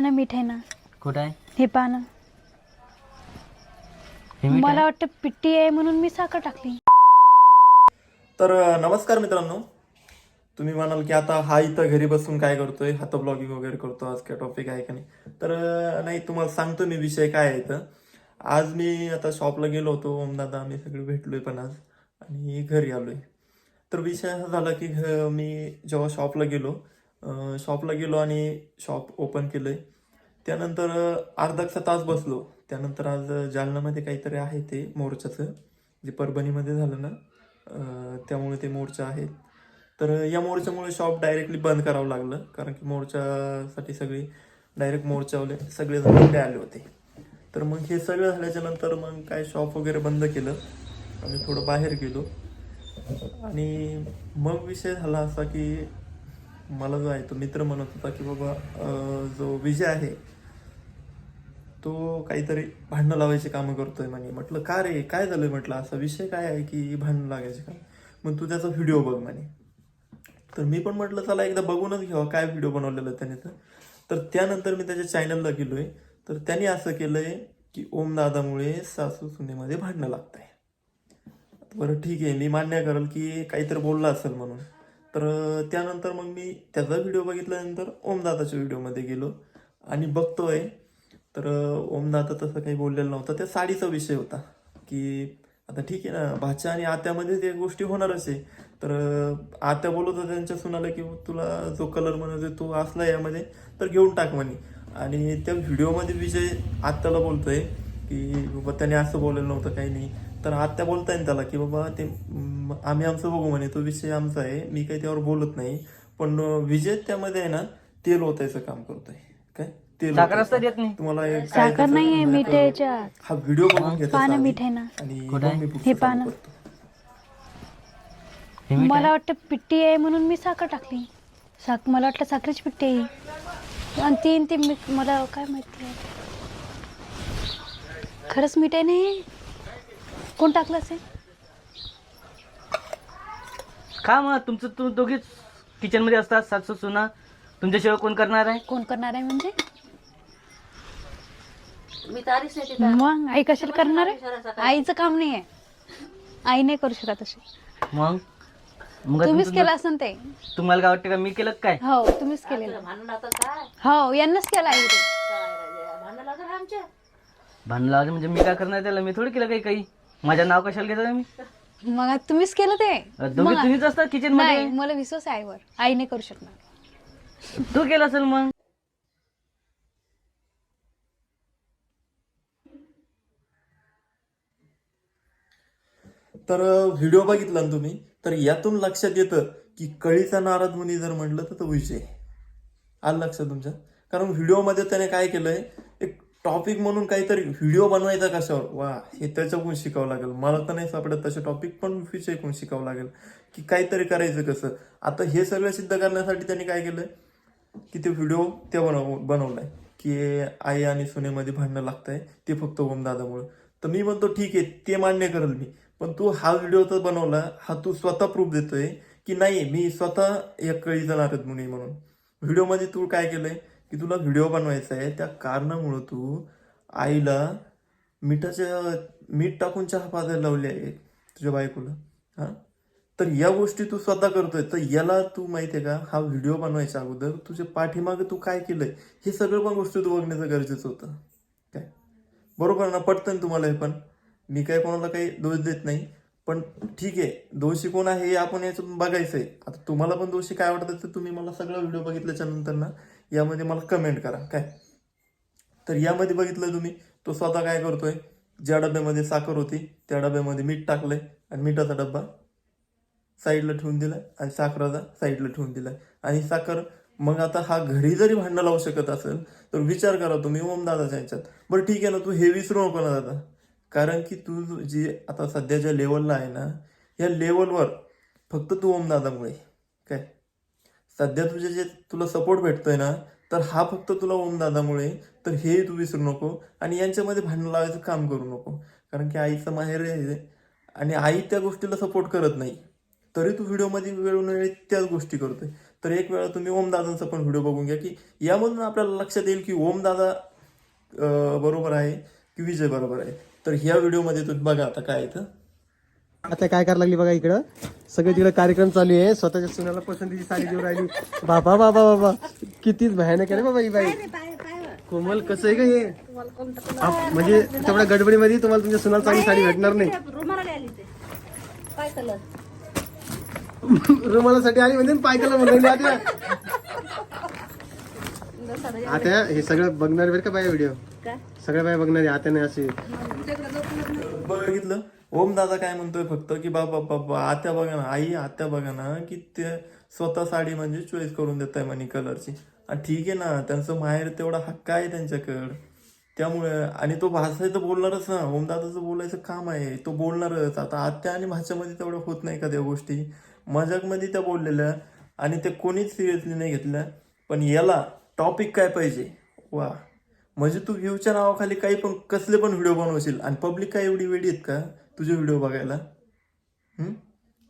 ना मीठ आहे ना. कुठं आहे? हे पानं. हे मीठ मला आहे? वाटतं पिट्टी आहे म्हणून मी साखर टाकली. तर अ, नमस्कार मित्रांनो. तुम्ही म्हणाल की आता हा इथं घरी बसून काय करतोय? हात ब्लॉगिंग वगैरे करतो आज काय टॉपिक आहे का नाही? तर अ, नाही तुम्हाला सांगतो मी विषय काय आहे इथं. आज मी आता शॉपला गेलो होतो. ओमदादा आम्ही सगळे भेटलोय पण आज. आणि घरी आलोय. तर विषय असा झाला की घ- मी जेव्हा शॉपला गेलो शॉपला गेलो आणि शॉप ओपन केलंय. त्यानंतर अर्धाचा अर्धा तास बसलो. त्यानंतर आज जालनामध्ये काहीतरी आहे ते मोर्चाचं जे परभणीमध्ये झालं ना त्यामुळे ते मोर्चा आहेत तर या मोर्चामुळे शॉप डायरेक्टली बंद करावं लागलं. कारण की मोर्चासाठी सगळे डायरेक्ट मोर्चावले सगळे जण इकडे आले होते. तर मग हे सगळं झाल्याच्यानंतर मग काय शॉप वगैरे बंद केलं. आम्ही थोडं बाहेर गेलो. आणि मग विषय झाला असा की मला जो आहे तो मित्र म्हणत होता की बाबा जो विजय आहे तो काहीतरी भांडणं लावायचे कामं करतोय म्हणे. म्हटलं का रे? काय झालंय? म्हटलं असा विषय काय आहे की भांडणं लागायचे काम मग तू त्याचा व्हिडिओ बघ म्हणे. तर मी पण म्हटलं चला एकदा बघूनच घ्यावा काय व्हिडिओ बनवलेला त्याने तर. तर त्यानंतर मी त्याच्या चॅनलला गेलोय. तर त्याने असं केलंय की ओम दादामुळे सासू सुनेमध्ये भांडणं लागत आहे बरं ठीक आहे. मी मान्य करेल की काहीतरी बोलला असेल म्हणून. तर त्यानंतर मग मी त्याचा व्हिडिओ बघितल्यानंतर ओमदादाच्या व्हिडिओमध्ये गेलो आणि बघतोय. तर ओमदाता ओमदादा तसं काही बोललेलं नव्हतं. त्या साडीचा विषय होता की आता ठीक आहे ना भाच्या आणि आत्यामध्ये त्या गोष्टी होणारच आहे. तर आत्या बोलत होता त्यांच्या सुनाला की तुला जो कलर म्हणत तो असला यामध्ये तर घेऊन टाक म्हणे. आणि त्या व्हिडिओमध्ये विजय आत्याला बोलतोय की बाबा त्याने असं बोललेलं नव्हतं काही नाही. तर आत्या बोलताय ना त्याला की बाबा ते आम्ही आमचं बघू म्हणे तो विषय आमचा आहे मी काही त्यावर बोलत नाही पण विजय त्यामध्ये आहे ना तेल ओतायचं काम करतोय. काय? तेल नाही? तुम्हाला साखर नाहीये म्हणजे हा व्हिडिओ बघून घेतो पानं साधी. मीठ आहे ना. आणि हे पानं. मला? वाटतं पिट्टी आहे म्हणून मी साखर टाकली. साख मला वाटलं साखरेची पिट्टी आहे. आणि तीन ते मला काय माहिती आहे. खरंच मीठ आहे नाही कोण टाकलं असेल? का मग तुमचं तुम्ही दोघीच किचनमध्ये असतात सासू सुना. तुमच्याशिवाय कोण करणार आहे? कोण करणार आहे म्हणजे? मी तारीच नाही तिथं. मग आई कशाला करणार आहे? आईचं काम नाही आहे. आई नाही करू शकत असे मग? मग तुम्हीच तुम- केलं असं ते. तुम्हाला काय वाटतं का मी केलं का काय? हो तुम्हीच केलेलं. भांडण आता काय? हो यांनाच केलं आहे ते. काय रे, भांडण लागलं आमच्या? भांडण लावायचं म्हणजे मी काय करणार त्याला? मी थोडी केलं काही काही? माझं नाव कशाला घेता मी मग तुम्हीच केलं ते. दोघी तुम्हीच असतात किचन नाही मध्ये मला विश्वास आहे आईवर. आई नाही करू शकणार. तू केलं असेल मग? तर व्हिडिओ बघितला ना तुम्ही? तर यातून लक्षात येतं की कळीचा नारद मुनी जर म्हटलं तर तो विषय आलं लक्षात तुमच्या कारण व्हिडिओमध्ये त्याने काय केलंय? टॉपिक म्हणून काहीतरी व्हिडिओ बनवायचा कशावर? वा हे त्याच्याकडून शिकावं लागेल. मला तर नाही सापडत तसे टॉपिक पण विषय शिकावं लागेल. की काहीतरी करायचं कसं? आता हे सगळं सिद्ध करण्यासाठी त्यांनी काय केलं? की ते व्हिडिओ ते बनव बनवलाय. की आई आणि सुनेमध्ये भांडणं लागतंय. ते फक्त ओम दादामुळं. तर मी म्हणतो ठीक आहे ते मान्य करेल मी. पण तू हा व्हिडिओ तर बनवला. हा तू स्वतः प्रूफ देतोय की नाही मी स्वतः एक कळी जाणार मुनी म्हणून. व्हिडिओमध्ये तू काय केलंय? की तुला व्हिडिओ बनवायचा आहे त्या कारणामुळं तू आईला मिठाच्या मीठ टाकून चहा पाजायला लावली आहे तुझ्या बायकोला हां? तर या गोष्टी तू स्वतः करतोय. तर याला तू माहिती आहे का हा व्हिडिओ बनवायच्या अगोदर तुझ्या पाठीमागे तू काय केलंय हे सगळं पण गोष्टी तू बघण्याचं गरजेचं होतं. काय? बरोबर ना? पटतं ना तुम्हाला हे पण? मी काय कोणाला काही दोष देत नाही. पण ठीक आहे दोषी कोण आहे हे आपण याच्यातून बघायचं आहे आता तुम्हाला पण दोषी काय वाटतं तर तुम्ही मला सगळा व्हिडिओ बघितल्याच्या नंतर ना यामध्ये मला कमेंट करा काय? तर यामध्ये बघितलं तुम्ही तो स्वतः काय करतोय ज्या डब्यामध्ये साखर होती त्या डब्यामध्ये मीठ टाकलंय आणि मिठाचा डब्बा साईडला ठेवून दिला आणि साखराचा साईडला ठेवून दिला आणि साखर मग आता हा घरी जरी भांडणं लावू शकत असेल तर विचार करा तुम्ही ओम दादाच्या ह्याच्यात. बरं ठीक आहे ना तू हे विसरू नको ना दादा. कारण की तू जी आता सध्या ज्या लेवलला आहे ना या लेवलवर फक्त तू ओमदादामुळे काय? सध्या तुझे जे तुला सपोर्ट भेटतोय ना तर हा फक्त तुला ओमदादामुळे तर हे तू विसरू नको आणि यांच्यामध्ये भांडण लावायचं काम करू नको. कारण की आईचं माहेर आहे आणि आई त्या गोष्टीला सपोर्ट करत नाही. तरी तू व्हिडिओमध्ये वेळोवेळी त्याच गोष्टी करतोय. तर एक वेळा तुम्ही ओमदादांचा पण व्हिडिओ बघून घ्या की यामधून आपल्याला लक्षात येईल की ओमदादा बरोबर आहे की विजय बरोबर आहे. तर ह्या व्हिडिओमध्ये तुम्ही बघा आता काय येतं आता काय करायला लागली बघा इकडं? सगळे तिकडे कार्यक्रम चालू आहे. स्वतःच्या सुनाला पसंतीची साडी देऊन राहिली. बाबा बाबा बाबा. कितीच भयानक आहे रे बाबा ही बाई. कोमल कसं आहे का हे? आप- म्हणजे तेवढ्या गडबडीमध्ये तुम्हाला तुमच्या सुनाला चांगली साडी भेटणार नाही. रुमाला आली ते काय कलर रुमालासाठी आली म्हणजे पायकाला म्हणून आता. आता हे सगळं बघणार बरं का बाय व्हिडिओ? सगळे सगळ्या बाय बघणारे आता नाही असे बघितलं? ओम दादा काय म्हणतोय फक्त की बाबा बाबा आत्या बघा ना आई आत्या बघा ना की ते स्वतः साडी म्हणजे चॉईस करून देत आहे म्हणे कलरची आणि ठीक आहे ना त्यांचं माहेर तेवढा हक्क आहे त्यांच्याकडं. त्यामुळे आणि तो भाषा तर बोलणारच ना ओम दादाचं बोलायचं काम आहे तो बोलणारच. आता आत्या आणि भाषेमध्ये तेवढं होत नाही का त्या गोष्टी. मजाकमध्ये त्या बोललेल्या आणि ते कोणीच सिरियसली नाही घेतल्या पण याला टॉपिक काय पाहिजे? वा. म्हणजे तू व्ह्यूच्या नावाखाली काही पण कसले पण व्हिडिओ बनवशील आणि पब्लिक काय एवढी वेळी आहेत का तुझे व्हिडिओ बघायला?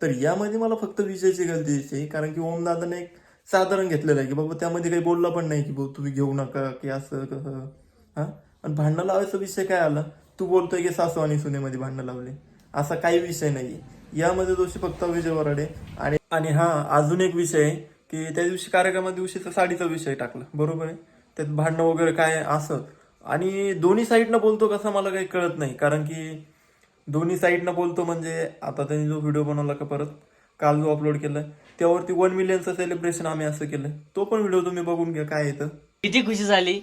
तर यामध्ये मला फक्त विजयची गलती दिसते कारण की ओमदादाने एक साधारण घेतलेलं आहे की बाबा त्यामध्ये काही बोलला पण नाही की भाऊ तुम्ही घेऊ नका की असं कसं हा? आणि भांडणं लावायचा विषय काय आला? तू बोलतोय की सासू आणि सुनेमध्ये भांडणं लावले. असा काही विषय नाही यामध्ये दोषी फक्त विजय वराडे आणि आणि हा अजून एक विषय आहे की त्या दिवशी कार्यक्रमात दिवशी तर साडीचा विषय टाकला. बरोबर आहे? त्यात भांडणं वगैरे काय असं. आणि दोन्ही साईडनं बोलतो कसं मला काही कळत नाही. कारण की दोन्ही साईडनं बोलतो म्हणजे आता त्यांनी जो व्हिडिओ बनवला का परत काल जो अपलोड केलाय त्यावरती वन मिलियनचं सेलिब्रेशन आम्ही असं केलं. तो पण व्हिडिओ तुम्ही बघून घ्या काय येतं किती खुशी झाली.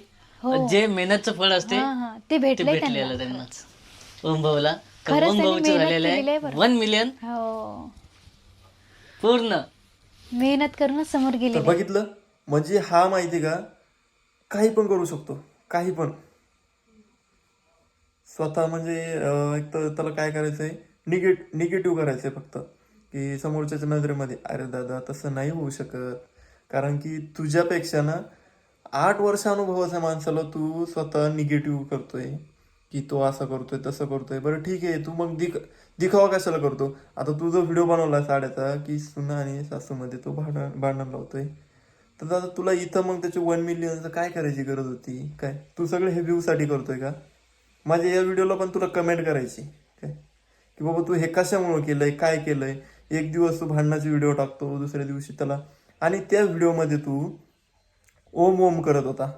जे मेहनतचं फळ असते हा हा. ते ते भेटलंय भेटलेलं त्यांना. ओम भाऊला ओम भाऊचं झालेलं आहे. वन मिलियन हो. पूर्ण. मेहनत करूनच समोर गेले बघितलं. म्हणजे हा माहिती का काही पण करू शकतो. काही पण. स्वतः म्हणजे एक तर त्याला काय करायचंय? निगेट निगेटिव्ह करायचंय फक्त. की समोरच्याच्या नजरेमध्ये अरे दादा तसं नाही होऊ शकत. कारण की तुझ्यापेक्षा ना आठ वर्ष अनुभवाच्या माणसाला तू स्वतः निगेटिव्ह करतोय. की तो असं करतोय तसं करतोय. बरं ठीक आहे तू मग दिख दिखावा कशाला करतो? आता तू जो व्हिडिओ बनवला साड्याचा की सुना आणि सासूमध्ये तो भांडण भांडण लावतोय. तर दादा तुला इथं मग त्याचे वन मिलियनचं काय करायची गरज होती? काय? तू सगळं हे व्ह्यूसाठी करतोय का? माझ्या या व्हिडिओला पण तुला कमेंट करायची. काय? की बाबा तू हे कशामुळे केलंय? काय केलंय? एक दिवस तू भांडणाचे व्हिडिओ टाकतो दुसऱ्या दिवशी त्याला. आणि त्या व्हिडिओमध्ये तू ओम ओम करत होता.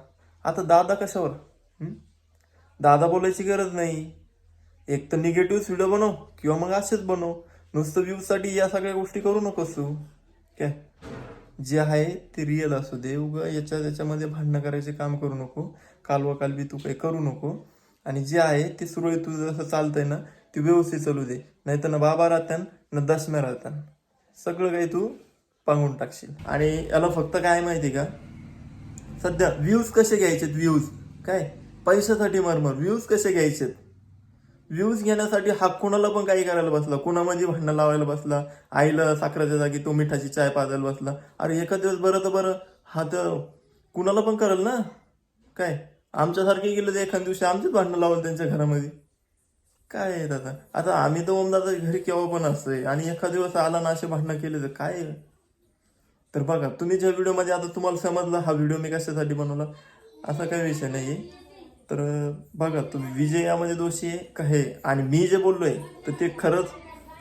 आता दादा कशावर? दादा बोलायची गरज नाही. एक तर निगेटिव्ह व्हिडिओ बनव किंवा मग असेच बनव. नुसतं व्ह्यूजसाठी या सगळ्या गोष्टी करू नकोस तू. काय? जे आहे ते रिअल असू दे. उगा याच्या त्याच्यामध्ये भांडणं करायचे काम करू नको. कालवा कालवी तू काही करू नको. आणि जे आहे ते सुरळीत तुझं जसं चालतंय ना ते व्यवस्थित चालू दे. नाही तर ना बाबा राहतान ना दशम्या राहतान सगळं काही तू पांगून टाकशील. आणि याला फक्त काय माहिती का? सध्या व्ह्यूज कसे घ्यायचेत व्ह्यूज काय? पैशासाठी मरमर. व्ह्यूज कसे घ्यायचेत? व्ह्यूज घेण्यासाठी हा कुणाला पण काही करायला बसला. कुणामध्ये भांडणं लावायला बसला. आईला साखराच्या जागी तो मिठाची चाय पाजायला बसला. अरे एका दिवस बरं तर बरं. हा तर कुणाला पण करेल ना? काय? आमच्यासारखे गेलं तर एखाद्या दिवशी आमचीच भांडणं लावलं त्यांच्या घरामध्ये. काय आहे दादा? आता आम्ही तर ओमदादा घरी केव्हा पण असतोय. आणि एखाद दिवस आला ना असे भांडणं केले तर काय? आहे? तर बघा तुम्ही ज्या व्हिडिओमध्ये आता तुम्हाला समजला हा व्हिडिओ मी कशासाठी बनवला? असा काही विषय नाही आहे तर बघा तुम्ही विजय यामध्ये दोषी आहे का हे? आणि मी जे बोललोय तर ते खरंच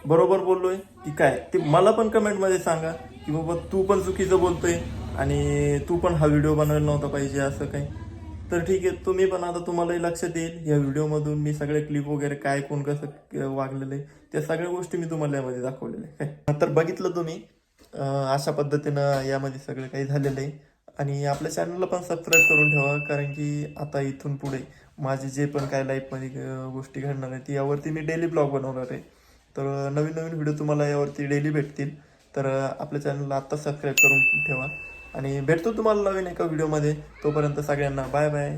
बरोबर बोललोय की काय? ते मला पण कमेंटमध्ये सांगा की बाबा तू पण चुकीचं बोलतोय आणि तू पण हा व्हिडिओ बनवायला नव्हता पाहिजे असं काही. तर ठीक आहे तुम्ही पण आता तुम्हालाही लक्षात येईल. या व्हिडिओमधून मी सगळे क्लिप वगैरे काय कोण कसं वागलेलं आहे त्या सगळ्या गोष्टी मी तुम्हाला यामध्ये दाखवलेल्या आहे काय तर बघितलं तुम्ही अशा पद्धतीनं यामध्ये सगळं काही झालेलं आहे. आणि आपल्या चॅनलला पण सबस्क्राईब करून ठेवा कारण की आता इथून पुढे माझे जे पण काय लाईफमध्ये गोष्टी घडणार आहेत यावरती मी डेली ब्लॉग बनवणार आहे. तर नवीन नवीन व्हिडिओ तुम्हाला यावरती डेली भेटतील. तर आपल्या चॅनलला आत्ता सबस्क्राईब करून ठेवा. आणि भेटतो तुम्हाला नवीन एका व्हिडिओमध्ये तोपर्यंत सगळ्यांना बाय बाय